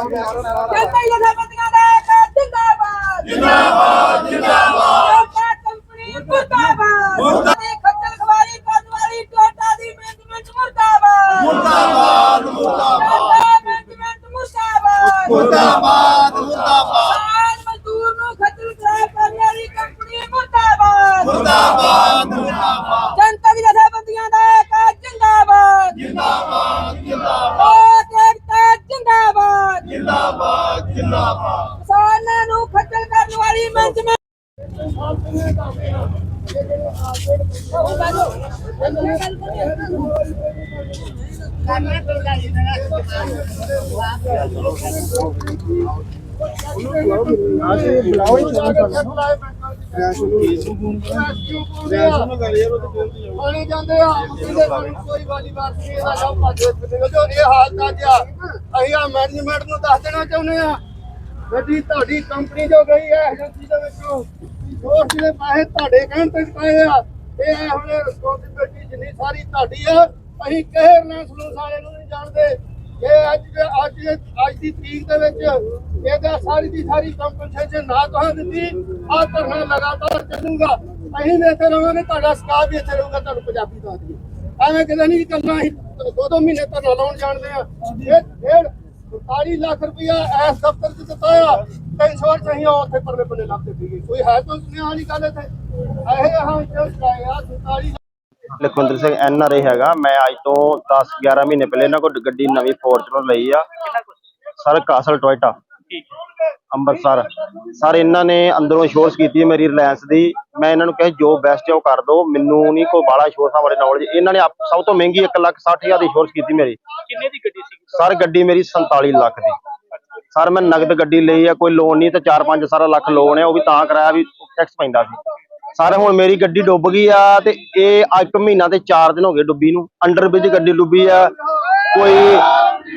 ਜਨਤਾ ਜਥੇਬੰਦੀਆਂ ਦਾ ਇੱਕ ਜਿੰਦਾਬਾਦ ਜਿੰਦਾਬਾਦ ਜਿੰਦਾਬਾਦ ਕੰਪਨੀ ਮੁਰਦਾਬਾਦ ਮੁਰਦਾਬਾਦ ਖੱਜਲ ਖਵਾਰੀ ਕਰਨ ਵਾਲੀ ਟੋਟਾ ਦੀ ਮੈਨੇਜਮੈਂਟ ਮੁਰਦਾਬਾਦ ਮੁਰਦਾਬਾਦ ਮੁਰਦਾਬਾਦ ਮੈਨੇਜਮੈਂਟ ਮੁਰਦਾਬਾਦ ਮੁਰਦਾਬਾਦ ਮੁਰਦਾਬਾਦ ਕਿਸਾਨ ਮਜ਼ਦੂਰ ਨੂੰ ਖੱਜਲ ਖਵਾਰ ਕਰਨ ਵਾਲੀ ਕੰਪਨੀ ਮੁਰਦਾਬਾਦ ਮੁਰਦਾਬਾਦ ਮੁਰਦਾਬਾਦ ਕਿਸਾਨਾਂ ਨੂੰ ਖੱਜਲ ਕਰਨ ਵਾਲੀ ਮੈਨੇਜਮੈਂਟ ਪਾਣੀ ਜਾਂਦੇ ਆ। ਇਹਦੇ ਕੋਈ ਵਾਲੀ ਬਾਤ ਨਹੀਂ, ਇਹਦਾ ਸਭ ਭੱਜ ਨਿਕਲ ਜੋ ਇਹ ਹਾਲਤ ਅੱਜ ਆ। ਅਸੀਂ ਆ ਮੈਨੇਜਮੈਂਟ ਨੂੰ ਦੱਸ ਦੇਣਾ ਚਾਹੁੰਦੇ ਆ। ਗੱਡੀ ਤੁਹਾਡੀ ਕੰਪਨੀ ਜੋ ਗਈ ਹੈ, ਏਜੰਸੀ ਦੇ ਵਿੱਚੋਂ। ਦੋਸਤ ਦੇ ਪੈਸੇ ਤੁਹਾਡੇ ਕਹਿਣ ਤੇ ਪਾਏ ਆ, ਇਹ ਹੁਣ ਰਿਸਪੌਂਸਿਬਿਲਟੀ ਜਿੰਨੀ ਸਾਰੀ ਤੁਹਾਡੀ ਆ, ਅਸੀਂ ਕਿਸੇ ਰਿਲਾਇੰਸ ਨੂੰ ਸਾਰੇ ਨੂੰ ਨਹੀਂ ਜਾਣਦੇ। ਇਹ ਅੱਜ ਅੱਜ ਅੱਜ ਦੀ ਤਰੀਕ ਦੇ ਵਿੱਚ ਇਹਦਾ ਸਾਰੀ ਦੀ ਸਾਰੀ ਕੰਪਨਸੇਸ਼ਨ ਨਾ ਤੁਹਾਨੂੰ ਦਿੱਤੀ ਆ ਧਰਨਾ ਲਗਾਤਾਰ ਚੱਲੂਗਾ। ਅਸੀਂ ਵੀ ਇੱਥੇ ਰਹਾਂਗੇ ਤੁਹਾਡਾ ਸਟਾਫ ਵੀ ਇੱਥੇ ਰਹੂਗਾ, ਤੁਹਾਨੂੰ ਪੰਜਾਬੀ ਦੱਸ ਦਈਏ। ਐਵੇਂ ਕਿਤੇ ਨਹੀਂ ਕਰਨਾ, ਅਸੀਂ ਦੋ ਦੋ ਮਹੀਨੇ ਧਰਨਾ ਲਾਉਣ ਜਾਣਦੇ ਆ। ਇਹ ਡੇਢ 40 ਲੱਖ ਰੁਪਇਆ ਐਸ ਦਫ਼ਤਰ 'ਚ ਦਿੱਤਾ ਆ ਤਿੰਨ ਸੌ ਚਾਹੀਏ ਉੱਥੇ ਪਰਲੇ ਪਰਲੇ ਲੱਭਦੇ ਪਈਏ ਕੋਈ ਹੈ ਤਾਂ ਸੁਣਿਆ ਵਾਲੀ ਗੱਲ ਇੱਥੇ? ਇਹ ਹਾਂ ਚਲ ਆ 47 Lakhwinder Singh N R I ਹੈਗਾ ਮੈਂ ਅੱਜ ਤੋਂ 10 11 ਮਹੀਨੇ ਪਹਿਲੇ ਇਹਨਾਂ ਕੋਲ ਗੱਡੀ ਨਵੀਂ ਫੋਰਚੂਨਰ ਲਈ ਆ। Sir Castle Toyota. Amritsar sir ਇਹਨਾਂ ਨੇ ਅੰਦਰੋਂ ਇੰਸ਼ੋਰੈਂਸ ਕੀਤੀ ਹੈ ਮੇਰੀ ਰਿਲਾਇੰਸ ਦੀ। ਮੈਂ ਇਹਨਾਂ ਨੂੰ ਕਿਹਾ ਜੋ ਬੈਸਟ ਹੈ ਉਹ ਕਰ ਦਿਓ। ਮੈਨੂੰ ਨਹੀਂ ਕੋਈ ਬਾਲਾ ਇੰਸ਼ੋਰੈਂਸਾਂ ਬਾਰੇ ਨੌਲੇਜ ਇਹਨਾਂ ਨੇ ਆਪ- ਸਭ ਤੋਂ ਮਹਿੰਗੀ 1 ਲੱਖ 60 ਹਜ਼ਾਰ ਦੀ ਇੰਸ਼ੋਰੈਂਸ ਕੀਤੀ ਮੇਰੀ। ਕਿੰਨੇ ਦੀ ਗੱਡੀ ਸੀ? ਸਰ ਗੱਡੀ ਮੇਰੀ 47 ਲੱਖ ਦੀ। ਸਰ ਮੈਂ ਨਗਦ ਗੱਡੀ ਲਈ ਆ ਕੋਈ ਲੋਨ ਨਹੀਂ ਤੇ 4-5 ਸਾਰਾ ਲੱਖ ਲੋਨ ਹੈ ਉਹ ਵੀ ਤਾਂ ਕਰਾਇਆ ਵੀ ਟੈਕਸ ਪੈਂਦਾ ਸੀ। ਸਰ ਹੁਣ ਮੇਰੀ ਗੱਡੀ ਡੁੱਬ ਗਈ ਆ ਤੇ ਇਹ ਇੱਕ ਮਹੀਨਾ ਤੇ 4 ਦਿਨ ਹੋ ਗਏ ਡੁੱਬੀ ਨੂੰ। ਅੰਡਰ ਬ੍ਰਿਜ ਗੱਡੀ ਡੁੱਬੀ ਆ। ਕੋਈ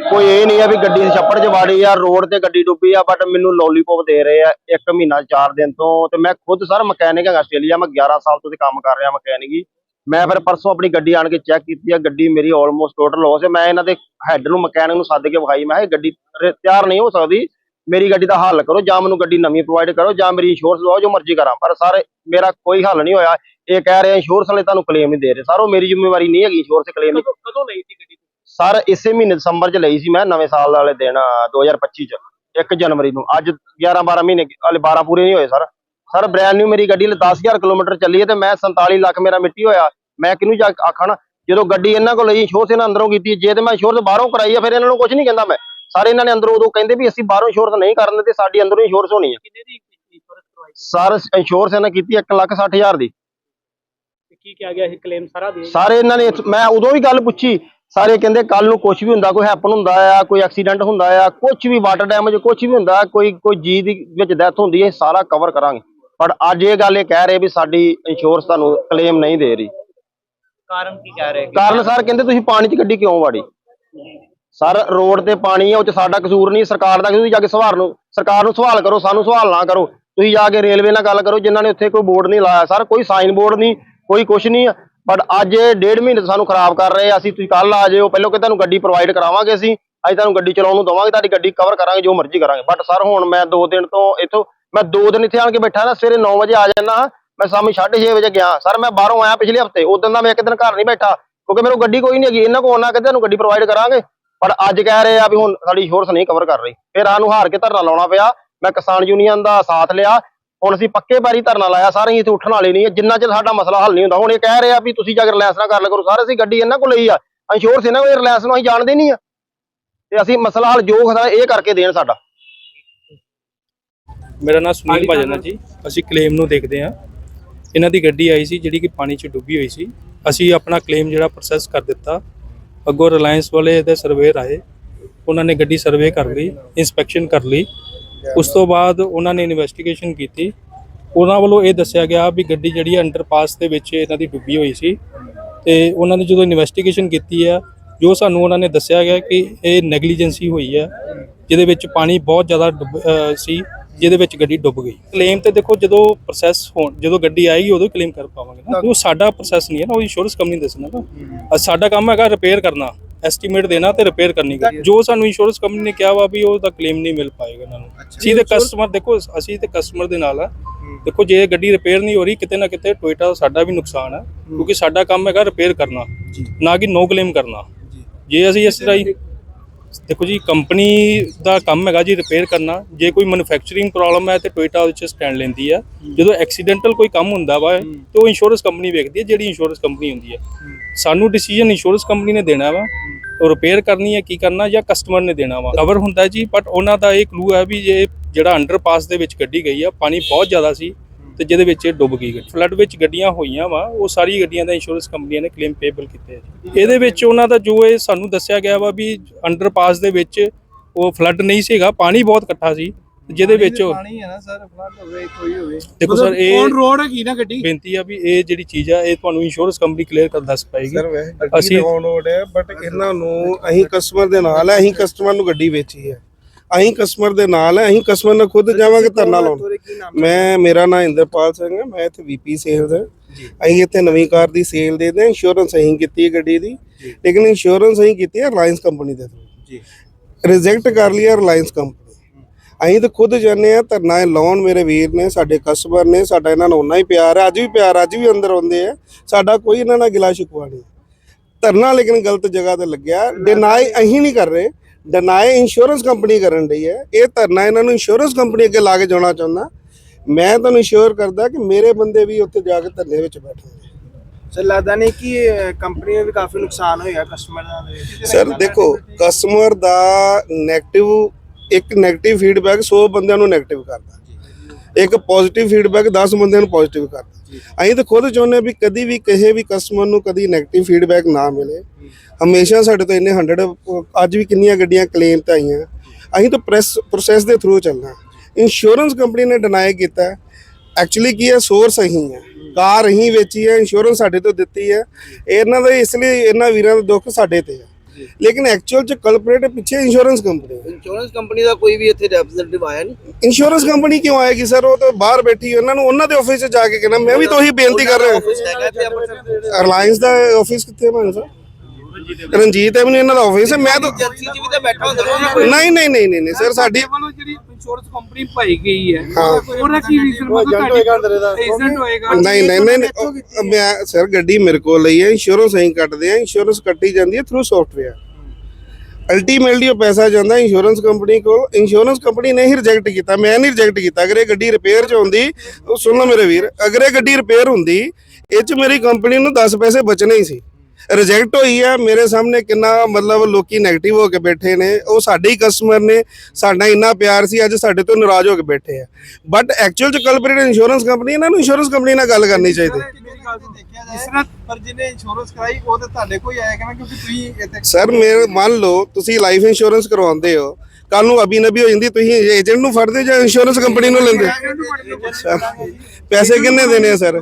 ਕੋਈ ਇਹ ਨਹੀਂ ਆ ਵੀ ਗੱਡੀ ਛੱਪੜ 'ਚ ਵਾੜੀ ਆ, ਰੋਡ ਤੇ ਗੱਡੀ ਡੁੱਬੀ ਆ ਬਟ ਮੈਨੂੰ ਲੋਲੀਪੌਪ ਦੇ ਰਹੇ ਆ ਇੱਕ ਮਹੀਨਾ 4 ਦਿਨ ਤੋਂ ਤੇ ਮੈਂ ਖੁਦ ਸਰ ਮਕੈਨਿਕ ਹਾਂ ਆਸਟ੍ਰੇਲੀਆ, ਮੈਂ 11 ਸਾਲ ਤੋਂ ਤੇ ਕੰਮ ਕਰ ਰਿਹਾ ਮਕੈਨਿਕ ਮੈਂ ਫਿਰ ਪਰਸੋਂ ਆਪਣੀ ਗੱਡੀ ਆਣ ਕੇ ਚੈੱਕ ਕੀਤੀ ਆ, ਗੱਡੀ ਮੇਰੀ ਆਲਮੋਸਟ ਟੋਟਲ ਲਾਸ ਹੈ ਮੈਂ ਇਹਨਾਂ ਦੇ ਹੈੱਡ ਨੂੰ ਮਕੈਨਿਕ ਨੂੰ ਸੱਦ ਕੇ ਵਿਖਾਈ, ਮੈਂ ਕਿਹਾ, ਇਹ ਗੱਡੀ ਤਿਆਰ ਨਹੀਂ ਹੋ ਸਕਦੀ। ਮੇਰੀ ਗੱਡੀ ਦਾ ਹੱਲ ਕਰੋ ਜਾਂ ਮੈਨੂੰ ਗੱਡੀ ਨਵੀਂ ਪ੍ਰੋਵਾਈਡ ਕਰੋ ਜਾਂ ਮੇਰੀ ਇੰਸ਼ੋਰੈਂਸ ਲਵਾਓ, ਜੋ ਮਰਜ਼ੀ ਕਰਾਂ। ਪਰ ਸਰ ਮੇਰਾ ਕੋਈ ਹੱਲ ਨਹੀਂ ਹੋਇਆ। ਇਹ ਕਹਿ ਰਹੇ ਇੰਸ਼ੋਰੈਂਸ ਵਾਲੇ ਤੁਹਾਨੂੰ ਕਲੇਮ ਨਹੀਂ ਦੇ ਰਹੇ। ਸਰ ਉਹ ਮੇਰੀ ਜ਼ਿੰਮੇਵਾਰੀ ਨਹੀਂ ਹੈਗੀ ਇੰਸ਼ੋਰੈਂਸ ਕਲੇਮ ਕਦੋਂ ਕਦੋਂ ਲਈ ਸੀ ਗੱਡੀ ਸਰ ਇਸੇ ਮਹੀਨੇ ਦਸੰਬਰ ਚ ਲਈ ਸੀ ਮੈਂ ਨਵੇਂ ਸਾਲ ਵਾਲੇ ਦਿਨ 2025 ਚ 1 ਜਨਵਰੀ ਨੂੰ। ਅੱਜ 11 12 ਮਹੀਨੇ ਹਲੇ 12 ਪੂਰੇ ਨਹੀਂ ਹੋਏ ਸਰ। ਸਰ ਬ੍ਰੈਂਡ ਨਿਊ ਮੇਰੀ ਗੱਡੀ ਲ 10000 ਕਿਲੋਮੀਟਰ ਚੱਲੀ ਹੈ ਤੇ ਮੈਂ 47 ਲੱਖ ਮੇਰਾ ਮਿੱਟੀ ਹੋਇਆ। ਮੈਂ ਕਿਹਨੂੰ ਜਾ ਕੇ ਆਖਣ ਜਦੋਂ ਗੱਡੀ ਇਹਨਾਂ ਕੋਲ ਲਈ ਇੰਸ਼ੋਰੈਂਸ ਇਹਨਾਂ ਅੰਦਰੋਂ ਕੀਤੀ ਜੇ ਤੇ ਮੈਂ ਇੰਸ਼ੋਰੈਂਸ ਬਾਹਰੋਂ ਕਰਾਈ ਆ ਫਿਰ ਇਹਨਾਂ ਨੂੰ ਕੁਝ ਨਹੀਂ ਕਹਿੰਦਾ ਮੈਂ। ਸਾਰੇ ਇਹਨਾਂ ਨੇ ਅੰਦਰੋਂ ਉਦੋਂ ਕਹਿੰਦੇ ਵੀ ਅਸੀਂ ਬਾਹਰੋਂ ਇੰਸ਼ੋਰੈਂਸ ਨਹੀਂ ਕਰਨ ਤੇ ਸਾਡੀ ਅੰਦਰੋਂ ਹੋਣੀ ਹੈ ਦੀ ਇੰਸ਼ੋਰੈਂਸ ਕਰਵਾਈ ਸਰ ਇੰਸ਼ੋਰੈਂਸ ਇਹਨਾਂ ਕੀਤੀ 1 ਲੱਖ 60 ਹਜ਼ਾਰ ਦੀ। ਤੇ ਕੀ ਕਿਹਾ ਗਿਆ ਇਹ ਕਲੇਮ ਸਾਰਾ ਦੇ ਸਾਰੇ ਇਹਨਾਂ ਨੇ ਮੈਂ ਉਦੋਂ ਵੀ ਗੱਲ ਪੁੱਛੀ ਸਾਰੇ ਕਹਿੰਦੇ ਕੱਲ ਨੂੰ ਕੁਝ ਵੀ ਹੁੰਦਾ ਕੋਈ ਹੈਪਨ ਹੁੰਦਾ ਆ ਕੋਈ ਐਕਸੀਡੈਂਟ ਹੁੰਦਾ ਆ ਕੁਝ ਵੀ ਵਾਟਰ ਡੈਮੇਜ ਕੁਝ ਵੀ ਹੁੰਦਾ ਕੋਈ ਕੋਈ ਜੀ ਦੀ ਵਿੱਚ ਡੈਥ ਹੁੰਦੀ ਹੈ ਸਾਰਾ ਕਵਰ ਕਰਾਂਗੇ। ਪਰ ਅੱਜ ਇਹ ਗੱਲ ਇਹ ਕਹਿ ਰਹੇ ਵੀ ਸਾਡੀ ਇੰਸ਼ੋਰੈਂਸ ਤੁਹਾਨੂੰ ਕਲੇਮ ਨਹੀਂ ਦੇ ਰਹੀ। ਕਾਰਨ ਕੀ ਕਹਿ ਰਹੇ? ਕਾਰਨ ਸਰ ਕਹਿੰਦੇ ਤੁਸੀਂ ਪਾਣੀ 'ਚ ਗੱਡੀ ਕਿਉਂ ਵਾੜੀ? ਸਰ ਰੋਡ ਤੇ ਪਾਣੀ ਹੈ ਉਹ 'ਚ ਸਾਡਾ ਕਸੂਰ ਨਹੀਂ ਸਰਕਾਰ ਦਾ ਤੁਸੀਂ ਜਾ ਕੇ ਸਵਾਲ ਨੂੰ ਸਰਕਾਰ ਨੂੰ ਸਵਾਲ ਕਰੋ ਸਾਨੂੰ ਸਵਾਲ ਨਾ ਕਰੋ। ਤੁਸੀਂ ਜਾ ਕੇ ਰੇਲਵੇ ਨਾਲ ਗੱਲ ਕਰੋ ਜਿਨ੍ਹਾਂ ਨੇ ਉੱਥੇ ਕੋਈ ਬੋਰਡ ਨਹੀਂ ਲਾਇਆ। ਸਰ ਕੋਈ ਸਾਈਨ ਬੋਰਡ ਨਹੀਂ ਕੋਈ ਕੁਝ ਨਹੀਂ ਬਟ ਅੱਜ ਇਹ ਡੇਢ ਮਹੀਨੇ ਤੋਂ ਸਾਨੂੰ ਖਰਾਬ ਕਰ ਰਹੇ ਆ, ਅਸੀਂ ਤੁਸੀਂ ਕੱਲ ਆ ਜਿਓ ਪਹਿਲਾਂ ਕਿ ਤੁਹਾਨੂੰ ਗੱਡੀ ਪ੍ਰੋਵਾਈਡ ਕਰਾਵਾਂਗੇ ਅਸੀਂ ਅੱਜ ਤੁਹਾਨੂੰ ਗੱਡੀ ਚਲਾਉਣ ਨੂੰ ਦਵਾਂਗੇ, ਤੁਹਾਡੀ ਗੱਡੀ ਕਵਰ ਕਰਾਂਗੇ, ਜੋ ਮਰਜ਼ੀ ਕਰਾਂਗੇ। ਬਟ ਸਰ ਹੁਣ ਮੈਂ 2 ਦਿਨ ਤੋਂ ਇੱਥੋਂ, ਮੈਂ 2 ਦਿਨ ਇੱਥੇ ਆਣ ਕੇ ਬੈਠਾ ਨਾ, ਸਵੇਰੇ 9 ਵਜੇ ਆ ਜਾਣਾ ਮੈਂ ਸ਼ਾਮੀ 6:30 ਵਜੇ ਗਿਆ ਸਰ ਮੈਂ ਬਾਹਰੋਂ ਆਇਆ ਪਿਛਲੇ ਹਫ਼ਤੇ ਉਦੋਂ ਦਾ ਮੈਂ ਇੱਕ ਦਿਨ ਘਰ ਨਹੀਂ ਬੈਠਾ, ਕਿਉਂਕਿ ਮੇਰੇ ਗੱਡੀ ਕੋਈ ਨਹੀਂ ਹੈਗੀ, ਇਹਨਾਂ ਕੋਲ ਆਉਣਾ ਕਿ ਤੁਹਾਨੂੰ ਗੱਡੀ ਪ੍ਰੋਵਾਈਡ ਕਰਾਂਗੇ। ਪਰ ਅੱਜ ਕਹਿ ਰਹੇ ਆ ਵੀ ਹੁਣ ਸਾਡੀ ਇੰਸ਼ੋਰੈਂਸ ਨਹੀਂ ਕਵਰ ਕਰ ਰਹੀ। ਫਿਰ ਸਾਨੂੰ ਹਾਰ ਕੇ ਧਰਨਾ ਲਾਉਣਾ ਪਿਆ, ਮੈਂ ਕਿਸਾਨ ਯੂਨੀਅਨ ਦਾ ਸਾਥ ਲਿਆ ਹੁਣ ਅਸੀਂ ਪੱਕੇ ਪੈਰੀ ਧਰਨਾ ਲਾਇਆ ਸਾਰੇ ਇੱਥੇ ਉੱਠਣ ਵਾਲੇ ਨਹੀਂ ਜਿੰਨਾ ਚਿਰ ਸਾਡਾ ਮਸਲਾ ਹੱਲ ਨਹੀਂ ਹੁੰਦਾ। ਹੁਣ ਇਹ ਕਹਿ ਰਹੇ ਆ ਵੀ ਤੁਸੀਂ ਜਾ ਕੇ ਰਿਲਾਇੰਸ ਨਾਲ ਕਰ ਲਿਆ ਕਰੋ ਸਾਰੇ ਅਸੀਂ ਗੱਡੀ ਇਹਨਾਂ ਕੋਲ ਲਈ ਆ। ਇੰਸ਼ੋਰੈਂਸ ਇਹਨਾਂ ਕੋਲ ਰਿਲਾਇੰਸ ਨੂੰ ਅਸੀਂ ਜਾਣਦੇ ਨਹੀਂ ਆ। ਤੇ ਅਸੀਂ ਮਸਲਾ ਹੱਲ ਜੋ ਹੁੰਦਾ ਇਹ ਕਰਕੇ ਦੇਣ ਸਾਡਾ। ਮੇਰਾ ਨਾਮ ਸੁਨੀਲ ਭਜਨ ਹੈ ਜੀ। ਅਸੀਂ ਕਲੇਮ ਨੂੰ ਦੇਖਦੇ ਹਾਂ। ਇਹਨਾਂ ਦੀ ਗੱਡੀ ਆਈ ਸੀ ਜਿਹੜੀ ਕਿ ਪਾਣੀ 'ਚ ਡੁੱਬੀ ਹੋਈ ਸੀ। ਅਸੀਂ ਆਪਣਾ ਕਲੇਮ ਜਿਹੜਾ ਪ੍ਰੋਸੈਸ ਕਰ ਦਿੱਤਾ। ਅੱਗੋਂ ਰਿਲਾਇੰਸ ਵਾਲੇ ਇਹਦੇ ਸਰਵੇਅਰ ਆਏ। ਉਹਨਾਂ ਨੇ ਗੱਡੀ ਸਰਵੇ ਕਰ ਲਈ ਇਨਸਪੈਕਸ਼ਨ ਕਰ ਲਈ। ਉਸ ਤੋਂ ਬਾਅਦ ਉਹਨਾਂ ਨੇ ਇਨਵੈਸਟੀਗੇਸ਼ਨ ਕੀਤੀ। ਉਹਨਾਂ ਵੱਲੋਂ ਇਹ ਦੱਸਿਆ ਗਿਆ ਵੀ ਗੱਡੀ ਜਿਹੜੀ ਅੰਡਰਪਾਸ ਦੇ ਵਿੱਚ ਇਹਨਾਂ ਦੀ ਡੁੱਬੀ ਹੋਈ ਸੀ। ਤੇ ਉਹਨਾਂ ਨੇ ਜਦੋਂ ਇਨਵੈਸਟੀਗੇਸ਼ਨ ਕੀਤੀ ਆ ਜੋ ਸਾਨੂੰ ਉਹਨਾਂ ਨੇ ਦੱਸਿਆ ਗਿਆ ਕਿ ਇਹ ਨੈਗਲੀਜੈਂਸੀ ਹੋਈ ਹੈ ਜਿਹਦੇ ਵਿੱਚ ਪਾਣੀ ਬਹੁਤ ਜ਼ਿਆਦਾ ਡੁੱਬ- ਸੀ ਜਿਹਦੇ ਵਿੱਚ ਗੱਡੀ ਡੁੱਬ ਗਈ। ਕਲੇਮ ਤੇ ਦੇਖੋ ਜਦੋਂ ਪ੍ਰੋਸੈਸ ਹੋਣ ਜਦੋਂ ਗੱਡੀ ਆਏਗੀ ਉਦੋਂ ਕਲੇਮ ਕਰ ਪਾਵਾਂਗੇ ਨਾ। ਉਹ ਸਾਡਾ ਪ੍ਰੋਸੈਸ ਨਹੀਂ ਹੈ ਨਾ ਉਹ ਇੰਸ਼ੋਰੈਂਸ ਕੰਪਨੀ ਦੱਸਣਾ ਨਾ। ਸਾਡਾ ਕੰਮ ਹੈਗਾ ਰਿਪੇਅਰ ਕਰਨਾ। ਐਸਟੀਮੇਟ ਦੇਣਾ ਤੇ ਰਿਪੇਅਰ ਕਰਨੀ ਗੱਡੀ ਜੋ ਸਾਨੂੰ ਇੰਸ਼ੋਰੈਂਸ ਕੰਪਨੀ ਨੇ ਕਿਹਾ ਵਾ ਵੀ ਉਹਦਾ ਕਲੇਮ ਨਹੀਂ ਮਿਲ ਪਾਏਗਾ ਇਹਨਾਂ ਨੂੰ। ਅਸੀਂ ਤੇ ਕਸਟਮਰ ਦੇਖੋ ਅਸੀਂ ਤੇ ਕਸਟਮਰ ਦੇ ਨਾਲ ਆ। ਦੇਖੋ ਜੇ ਗੱਡੀ ਰਿਪੇਅਰ ਨਹੀਂ ਹੋ ਰਹੀ ਕਿਤੇ ਨਾ ਕਿਤੇ ਟੋਇਟਾ ਦਾ ਸਾਡਾ ਵੀ ਨੁਕਸਾਨ ਹੈ। ਕਿਉਂਕਿ ਸਾਡਾ ਕੰਮ ਹੈਗਾ ਰਿਪੇਅਰ ਕਰਨਾ। ਨਾ ਕਿ ਨੋ ਕਲੇਮ ਕਰਨਾ। ਜੇ। ਅਸੀਂ ਇਸ ਤਰ੍ਹਾਂ ਹੀ ਦੇਖੋ ਜੀ ਕੰਪਨੀ ਦਾ ਕੰਮ ਹੈਗਾ ਜੀ ਰਿਪੇਅਰ ਕਰਨਾ। ਜੇ ਕੋਈ ਮੈਨੂਫੈਕਚਰਿੰਗ ਪ੍ਰੋਬਲਮ ਹੈ ਤੇ ਟੋਇਟਾ ਉਹਦੇ ਚ ਸਟੈਂਡ ਲੈਂਦੀ ਆ ਜਦੋਂ ਐਕਸੀਡੈਂਟਲ ਕੋਈ ਕੰਮ ਹੁੰਦਾ ਵਾ ਤੇ ਉਹ ਇੰਸ਼ੋਰੈਂਸ ਕੰਪਨੀ ਵੇਖਦੀ ਹੈ ਜਿਹੜੀ ਇੰਸ਼ੋਰੈਂਸ ਕੰਪਨੀ ਹੁੰਦੀ ਹੈ। ਸਾਨੂੰ ਡਿਸੀਜਨ ਇੰਸ਼ੋਰੈਂਸ ਕੰਪਨੀ ਨੇ ਦੇਣਾ ਵਾ ਉਹ ਰਿਪੇਅਰ ਕਰਨੀ ਹੈ ਕੀ ਕਰਨਾ ਜਾਂ ਕਸਟਮਰ ਨੇ ਦੇਣਾ ਵਾ। ਕਵਰ ਹੁੰਦਾ ਜੀ ਬਟ ਉਹਨਾਂ ਦਾ ਇਹ ਕਲੂ ਹੈ ਵੀ ਇਹ ਜਿਹੜਾ ਅੰਡਰਪਾਸ ਦੇ ਵਿੱਚ ਗੱਡੀ ਗਈ ਆ ਪਾਣੀ ਬਹੁਤ ਜ਼ਿਆਦਾ ਸੀ। ਤੇ ਜਿਹਦੇ ਵਿੱਚ ਇਹ ਡੁੱਬ ਗਈ ਗੱਡੀ। ਫਲੱਡ ਵਿੱਚ ਗੱਡੀਆਂ ਹੋਈਆਂ ਵਾ ਉਹ ਸਾਰੀ ਗੱਡੀਆਂ ਦਾ ਇੰਸ਼ੋਰੈਂਸ ਕੰਪਨੀਆਂ ਨੇ ਕਲੇਮ ਪੇਬਲ ਕੀਤੇ ਜੀ। ਇਹਦੇ ਵਿੱਚ ਉਹਨਾਂ ਦਾ ਜੋ ਇਹ ਸਾਨੂੰ ਦੱਸਿਆ ਗਿਆ ਵਾ ਵੀ ਅੰਡਰਪਾਸ ਦੇ ਵਿੱਚ ਉਹ ਫਲੱਡ ਨਹੀਂ ਸੀਗਾ ਪਾਣੀ ਬਹੁਤ ਇਕੱਠਾ ਸੀ ਜਿਹਦੇ ਵਿੱਚ ਪਾਣੀ ਹੈ ਨਾ ਸਰ ਫਲੱਡ ਹੋਵੇ ਕੋਈ ਹੋਵੇ। ਦੇਖੋ ਸਰ ਇਹ ਔਨ ਰੋਡ ਹੈਗੀ ਨਾ ਗੱਡੀ? ਬੇਨਤੀ ਆ ਵੀ ਇਹ ਜਿਹੜੀ ਚੀਜ਼ ਆ ਇਹ ਤੁਹਾਨੂੰ ਇੰਸ਼ੋਰੈਂਸ ਕੰਪਨੀ ਕਲੀਅਰ ਕਰ ਦੱਸ ਪਾਏਗੀ। ਅਸੀਂ- ਔਨ ਰੋਡ ਹੈ ਬਟ ਇਹਨਾਂ ਨੂੰ ਅਸੀਂ ਕਸਟਮਰ ਦੇ ਨਾਲ ਹੈ ਅਸੀਂ ਕਸਟਮਰ ਨੂੰ ਗੱਡੀ ਵੇਚੀ ਹੈ। ਅਸੀਂ ਕਸਟਮਰ ਦੇ ਨਾਲ ਹੈ ਅਸੀਂ ਕਸਟਮਰ ਨਾਲ ਖੁਦ ਜਾਵਾਂਗੇ ਧਰਨਾ ਲਾਉਣ। ਮੈਂ ਮੇਰਾ ਨਾਮ ਇੰਦਰਪਾਲ ਸਿੰਘ ਹੈ ਮੈਂ ਇੱਥੇ ਵੀਪੀ ਸੇਲਸ ਹੈ। ਅਸੀਂ ਇੱਥੇ ਨਵੀਂ ਕਾਰ ਦੀ ਸੇਲ ਦੇ ਦੇ ਇੰਸ਼ੋਰੈਂਸ ਅਸੀਂ ਕੀਤੀ ਹੈ ਗੱਡੀ ਦੀ। ਲੇਕਿਨ ਇੰਸ਼ੋਰੈਂਸ ਅਸੀਂ ਕੀਤੀ ਹੈ ਰਿਲਾਇੰਸ ਕੰਪਨੀ ਦੇ ਥਰੂ ਜੀ। ਰਿਜੈਕਟ ਕਰ ਲਿਆ ਰਿਲਾਇੰਸ ਕੰਪਨੀ ਅਸੀਂ ਤਾਂ ਖੁਦ ਜਾਣਦੇ ਆ ਧਰਨਾ ਲਾਉਣ ਮੇਰੇ ਵੀਰ ਨੇ ਸਾਡੇ ਕਸਬਰ ਨੇ ਸਾਡਾ ਇਹਨਾਂ ਨਾਲ ਉਨਾ ਹੀ ਪਿਆਰ ਹੈ ਅੱਜ ਵੀ ਪਿਆਰ ਅੱਜ ਵੀ ਅੰਦਰ ਆਉਂਦੇ ਆ। ਸਾਡਾ ਕੋਈ ਇਹਨਾਂ ਨਾਲ ਗਿਲਾ ਸ਼ਿਕਵਾ ਨਹੀਂ। ਧਰਨਾ ਲੇਕਿਨ ਗਲਤ ਜਗ੍ਹਾ ਤੇ ਲੱਗਿਆ। ਡਿਨਾਈ ਅਸੀਂ ਨਹੀਂ ਕਰ ਰਹੇ। ਡਿਨਾਈ ਇੰਸ਼ੋਰੈਂਸ ਕੰਪਨੀ ਕਰਨ ਰਹੀ ਹੈ। ਇਹ ਧਰਨਾ ਇਹਨਾਂ ਨੂੰ ਇੰਸ਼ੋਰੈਂਸ ਕੰਪਨੀ ਅੱਗੇ ਲਾ ਕੇ ਜਾਣਾ ਚਾਹੁੰਦਾ। ਮੈਂ ਤੁਹਾਨੂੰ ਇੰਸ਼ੋਰ ਕਰਦਾ ਕਿ ਮੇਰੇ ਬੰਦੇ ਵੀ ਉੱਥੇ ਜਾ ਕੇ ਧਰਨੇ ਵਿੱਚ ਬੈਠਣਗੇ। ਸਰ ਲੱਗਦਾ ਨਹੀਂ ਕਿ ਕੰਪਨੀ ਨੂੰ ਵੀ ਕਾਫੀ ਨੁਕਸਾਨ ਹੋਇਆ ਕਸਟਮਰ ਦਾ ਸਰ ਦੇਖੋ ਕਸਟਮਰ ਦਾ ਨੈਗੇਟਿਵ ਇੱਕ ਨੈਗੇਟਿਵ ਫੀਡਬੈਕ 100 ਬੰਦਿਆਂ ਨੂੰ ਨੈਗੇਟਿਵ ਕਰਦਾ। ਇੱਕ ਪੋਜ਼ਿਟਿਵ ਫੀਡਬੈਕ 10 ਬੰਦਿਆਂ ਨੂੰ ਪੋਜ਼ਿਟਿਵ ਕਰਦਾ। ਅਸੀਂ ਤਾਂ ਖੁਦ ਚਾਹੁੰਦੇ ਹਾਂ ਵੀ ਕਦੀ ਵੀ ਕਿਸੇ ਵੀ ਕਸਟਮਰ ਨੂੰ ਕਦੀ 네ਗੇਟਿਵ ਫੀਡਬੈਕ ਨਾ ਮਿਲੇ। ਹਮੇਸ਼ਾ ਸਾਡੇ ਤੋਂ ਇੰਨੇ 100 ਅੱਜ ਵੀ ਕਿੰਨੀਆਂ ਗੱਡੀਆਂ ਕਲੇਮ ਤੇ ਆਈਆਂ। ਅਸੀਂ ਤਾਂ ਪ੍ਰੈਸ ਪ੍ਰੋਸੈਸ ਦੇ ਥਰੂ ਚੱਲਣਾ ਇੰਸ਼ੋਰੈਂਸ ਕੰਪਨੀ ਨੇ ਡਿਨਾਈ ਕੀਤਾ। ਐਕਚੁਅਲੀ ਕੀ ਹੈ? ਸੋਰਸ ਅਸੀਂ ਹੈ। ਕਾਰ ਅਸੀਂ ਵੇਚੀ ਹੈ। ਇੰਸ਼ੋਰੈਂਸ ਸਾਡੇ ਤੋਂ ਦਿੱਤੀ ਹੈ। ਇਹਨਾਂ ਦਾ ਇਸ ਲਈ ਇਹਨਾਂ ਵੀਰਾਂ ਦਾ ਦੁੱਖ ਸਾਡੇ ਤੇ ਹੈ। ਲੇਕਿਨ ਐਕਚੁਅਲ ਚ ਕਲਪਰੇਟ ਪਿੱਛੇ ਇੰਸ਼ੋਰੈਂਸ ਕੰਪਨੀ ਹੈ। ਇੰਸ਼ੋਰੈਂਸ ਕੰਪਨੀ ਦਾ ਕੋਈ ਵੀ ਇੱਥੇ ਰਿਪਰੈਜ਼ੈਂਟੇਟਿਵ ਆਇਆ ਨਹੀਂ? ਇੰਸ਼ੋਰੈਂਸ ਕੰਪਨੀ ਕਿਉਂ ਆਏਗੀ ਸਰ ਉਹ ਤਾਂ ਬਾਹਰ ਬੈਠੀ ਉਹਨਾਂ ਨੂੰ ਉਹਨਾਂ ਦੇ ਆਫਿਸ 'ਚ ਜਾ ਕੇ ਕਹਿਣਾ ਮੈਂ ਵੀ ਤਾਂ ਉਹੀ ਬੇਨਤੀ ਕਰ ਰਿਹਾ। ਰਿਲਾਇੰਸ ਦਾ ਆਫਿਸ ਕਿੱਥੇ ਹੈ ਮਾਨ ਸਰ ਰਣਜੀਤ ਐਵਨਿਊ ਇਹਨਾਂ ਦਾ ਆਫਿਸ ਹੈ। ਮੈਂ ਤਾਂ ਏਜੰਸੀ 'ਚ ਵੀ ਤਾਂ ਬੈਠਾ ਹੁੰਦਾ ਕੋਈ। ਨਹੀਂ ਨਹੀਂ ਨਹੀਂ ਨਹੀਂ ਨਹੀਂ ਸਰ ਸਾਡੀ ਵੱਲੋਂ ਜਿਹੜੀ ਇੰਸ਼ੋਰੈਂਸ ਕੰਪਨੀ ਪਾਈ ਗਈ ਹੈ ਹਾਂ। ਉਹਦਾ ਕੀ ਰੀਜ਼ਨ ਮਤਲਬ ਏਜੰਟ ਹੋਏਗਾ ਨਹੀਂ ਨਹੀਂ ਨਹੀਂ ਨਹੀਂ, ਮੈਂ ਸਰ ਗੱਡੀ ਮੇਰੇ ਕੋਲ ਲਈ ਹੈ ਇੰਸ਼ੋਰੈਂਸ ਅਸੀਂ ਕੱਟਦੇ ਆ ਇੰਸ਼ੋਰੈਂਸ ਕੱਟੀ ਜਾਂਦੀ ਹੈ ਥਰੂ ਸੌਫਟਵੇਅਰ ਅਲਟੀਮੇਟਲੀ ਉਹ ਪੈਸਾ ਜਾਂਦਾ ਇੰਸ਼ੋਰੈਂਸ ਕੰਪਨੀ ਕੋਲ। ਇੰਸ਼ੋਰੈਂਸ ਕੰਪਨੀ ਨੇ ਹੀ ਰਿਜੈਕਟ ਕੀਤਾ ਮੈਂ ਨਹੀਂ ਰਿਜੈਕਟ ਕੀਤਾ। ਅਗਰ ਇਹ ਗੱਡੀ ਰਿਪੇਅਰ ਚ ਹੁੰਦੀ ਉਹ ਸੁਣ ਲਓ ਮੇਰੇ ਵੀਰ ਅਗਰ ਇਹ ਗੱਡੀ ਰਿਪੇਅਰ ਹੁੰਦੀ ਇਹ ਚ ਮੇਰੀ ਕੰਪਨੀ ਨੂੰ 10 ਪੈਸੇ ਬਚਣੇ ਹੀ ਸੀ। ਰਿਜੈਕਟ ਹੋਈ ਆ ਮੇਰੇ ਸਾਹਮਣੇ ਕਿੰਨਾ ਮਤਲਬ ਲੋਕੀ 네ਗੇਟਿਵ ਹੋ ਕੇ ਬੈਠੇ ਨੇ ਉਹ ਸਾਡੇ ਹੀ ਕਸਟਮਰ ਨੇ ਸਾਡਾ ਇੰਨਾ ਪਿਆਰ ਸੀ ਅੱਜ ਸਾਡੇ ਤੋਂ ਨਾਰਾਜ਼ ਹੋ ਕੇ ਬੈਠੇ ਆ। ਬਟ ਐਕਚੁਅਲ ਚ ਕਲਪਰੇਟ ਇੰਸ਼ੋਰੈਂਸ ਕੰਪਨੀ ਇਹਨਾਂ ਨੂੰ ਇੰਸ਼ੋਰੈਂਸ ਕੰਪਨੀ ਨਾਲ ਗੱਲ ਕਰਨੀ ਚਾਹੀਦੀ। ਇਸ ਤਰ੍ਹਾਂ ਪਰ ਜਿਹਨੇ ਇੰਸ਼ੋਰੈਂਸ ਕਰਾਈ ਉਹ ਤੇ ਤੁਹਾਡੇ ਕੋਈ ਕਿਉਂਕਿ ਤੁਸੀਂ ਸਰ ਮੇਰੇ ਮੰਨ ਲਓ ਤੁਸੀਂ ਲਾਈਫ ਇੰਸ਼ੋਰੈਂਸ ਕਰਵਾਉਂਦੇ ਹੋ ਕੱਲ ਨੂੰ ਅਬੀ ਨਬੀ ਹੋ ਜਾਂਦੀ ਤੁਸੀਂ ਏਜੰਟ ਨੂੰ ਫੜਦੇ ਜਾਂ ਇੰਸ਼ੋਰੈਂਸ ਕੰਪਨੀ ਨੂੰ ਲੈਂਦੇ? ਪੈਸੇ ਕਿੰਨੇ ਦੇਣੇ ਆ ਸਰ?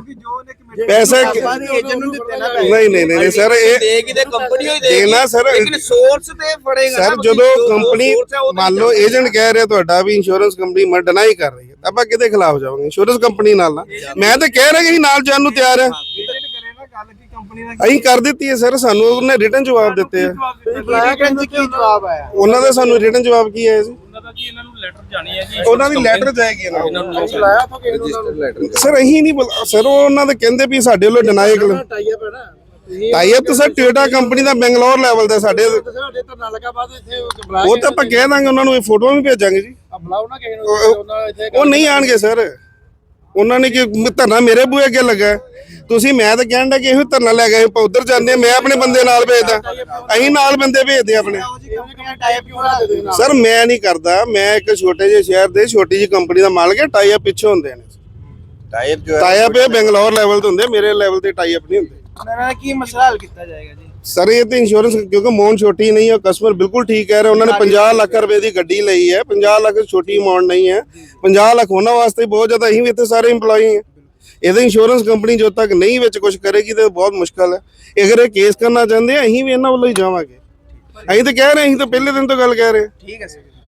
ਪੈਸੇ ਨਹੀਂ ਨਹੀਂ ਨਹੀਂ ਸਰ ਇਹ ਦੇਗੀ ਤੇ ਕੰਪਨੀ ਹੋਈ ਦੇਗੀ। ਦੇਣਾ ਸਰ। ਲੇਕਿਨ ਸੋਰਸ ਤੇ ਫੜੇਗਾ ਸਰ ਜਦੋਂ ਕੰਪਨੀ ਮੰਨ ਲਓ ਏਜੰਟ ਕਹਿ ਰਿਹਾ ਤੁਹਾਡਾ ਵੀ ਇੰਸ਼ੋਰੈਂਸ ਕੰਪਨੀ ਮੈਂ ਡਿਨਾਈ ਕਰ ਰਹੀ ਹੈ। ਆਪਾਂ ਕਿਹਦੇ ਖਿਲਾਫ ਜਾਵਾਂਗੇ? ਇੰਸ਼ੋਰੈਂਸ ਕੰਪਨੀ ਨਾਲ ਨਾ। ਮੈਂ ਤਾਂ ਕਹਿ ਰਿਹਾ ਕਿ ਨਾਲ ਜਾਣ ਨੂੰ ਤਿਆਰ ਹੈ ਏਜੰਟ ਕਰੇ ਨਾ ਗੱਲ ਕਿ ਕੰਪਨੀ ਦਾ ਅਸੀਂ ਕਰ ਦਿੱਤੀ ਹੈ ਸਰ ਸਾਨੂੰ ਉਹਨੇ ਰਿਟਰਨ ਜਵਾਬ ਦਿੱਤੇ ਆ। ਬੁਲਾਇਆ ਕਹਿੰਦੇ ਕੀ ਜਵਾਬ ਆਇਆ? ਉਹਨਾਂ ਦਾ ਸਾਨੂੰ ਰਿਟਰਨ ਜਵਾਬ ਕੀ ਆਇਆ ਸੀ? ਉਹਨਾਂ ਦਾ ਜੀ ਇਹਨਾਂ ਨੂੰ ਲੈਟਰ ਜਾਣੀ ਹੈ ਜੀ। ਉਹਨਾਂ ਦੀ ਲੈਟਰ ਜਾਏਗੀ ਇਹਨਾਂ ਨੂੰ। ਨੂੰ ਤਾਂ ਰਜਿਸਟਰ ਲੈਟਰ ਸਰ ਅਸੀਂ ਨਹੀਂ ਬੁਲਾ- ਸਰ ਉਹ ਉਹਨਾਂ ਦੇ ਕਹਿੰਦੇ ਵੀ ਸਾਡੇ ਵੱਲੋਂ ਡਿਨਾਈ ਕਰ ਟਾਈਅਪ ਹੈ ਨਾ। ਟਾਈ ਅਪ ਤਾਂ ਸਰ ਟੋਇਟਾ ਕੰਪਨੀ ਦਾ ਬੈਂਗਲੌਰ ਲੈਵਲ ਦਾ ਸਾਡੇ ਸਾਡੇ ਤਾਂ ਨਾ ਲਗਾ ਬਾਅਦ ਇੱਥੇ ਬੁਲਾ ਉਹ ਤਾਂ ਆਪਾਂ ਕਹਿ ਦਾਂਗੇ ਉਹਨਾਂ ਨੂੰ ਇਹ ਫੋਟੋਆਂ ਵੀ ਭੇਜਾਂਗੇ ਜੀ। ਬੁਲਾਓ ਨਾ ਕਿਸੇ ਉਹ- ਉਹ- ਉਹਨਾਂ ਇੱਥੇ ਉਹ ਨਹੀਂ ਆਣਗੇ ਸਰ। ਉਹਨਾਂ ਨੇ ਕਿ ਧਰਨਾ ਮੇਰੇ ਬੂਹੇ ਅੱਗੇ ਲੱਗਾ। ਹੈ। ਤੁਸੀਂ ਮੈਂ ਤਾਂ ਕਹਿਣ ਦਾ ਕਿ ਇਹੋ ਧਰਨਾ ਲੈ ਗਏ ਆਪਾਂ ਉਧਰ ਜਾਂਦੇ ਹਾਂ, ਮੈਂ ਆਪਣੇ ਬੰਦੇ ਨਾਲ ਭੇਜਦਾ। ਅਸੀਂ ਨਾਲ ਬੰਦੇ ਭੇਜਦੇ ਆਪਣੇ। ਸਰ ਮੈਂ ਨਹੀਂ ਕਰਦਾ ਮੈਂ ਇੱਕ ਛੋਟੇ ਜਿਹੇ ਸ਼ਹਿਰ ਦੇ ਛੋਟੀ ਜਿਹੀ ਕੰਪਨੀ ਦਾ ਮਾਲਕ ਹੈ ਟਾਈ ਅਪ ਪਿੱਛੇ ਹੁੰਦੇ ਨੇ। ਟਾਇਰ ਜੋ ਟਾਈ ਅਪ ਇਹ ਬੈਂਗਲੌਰ ਲੈਵਲ ਤੇ ਹੁੰਦੇ ਮੇਰੇ ਲੈਵਲ ਤੇ ਟਾਈ ਅਪ ਨਹੀਂ ਹੁੰਦੇ। ਨਾਲ ਕੀ ਮਸਲਾ ਹੱਲ ਕੀਤਾ ਜਾਏਗਾ ਜੀ? ਸਰ ਇਹ ਤੇ ਇੰਸ਼ੋਰੈਂਸ ਕਿਉਂਕਿ ਮੌਨ ਛੋਟੀ ਨਹੀਂ ਹੈ ਕਸਟਮਰ ਬਿਲਕੁਲ ਠੀਕ ਕਹਿ ਰਿਹਾ ਉਹਨਾਂ ਨੇ 50 ਲੱਖ ਰੁਪਏ ਦੀ ਗੱਡੀ ਲਈ ਹੈ 50 ਲੱਖ ਛੋਟੀ ਅਮਾਉਂਟ ਨਹੀਂ ਹੈ। 50 ਲੱਖ ਉਹਨਾਂ ਵਾਸਤੇ ਬਹੁਤ ਜ਼ਿਆਦਾ ਅਸੀਂ ਵੀ ਇੱਥੇ ਸਾਰੇ EMPLOYE ਹਾਂ। ਇਹਦੇ ਇੰਸ਼ੋਰੈਂਸ ਕੰਪਨੀ ਜੋ ਤੱਕ ਨਹੀਂ ਵਿੱਚ ਕੁਝ ਕਰੇਗੀ ਤੇ ਬਹੁਤ ਮੁਸ਼ਕਲ ਹੈ। ਅਗਰ ਇਹ ਕੇਸ ਕਰਨਾ ਚਾਹੁੰਦੇ ਆ ਅਸੀਂ ਵੀ ਇਹਨਾਂ ਵੱਲੋਂ ਹੀ ਜਾਵਾਂਗੇ। ਅਸੀਂ ਤਾਂ ਕਹਿ ਰਹੇ ਅਸੀਂ ਤਾਂ ਪਹਿਲੇ ਦਿਨ ਤੋਂ ਗੱਲ ਕਹਿ ਰਹੇ ਠੀਕ ਹੈ ਸਰ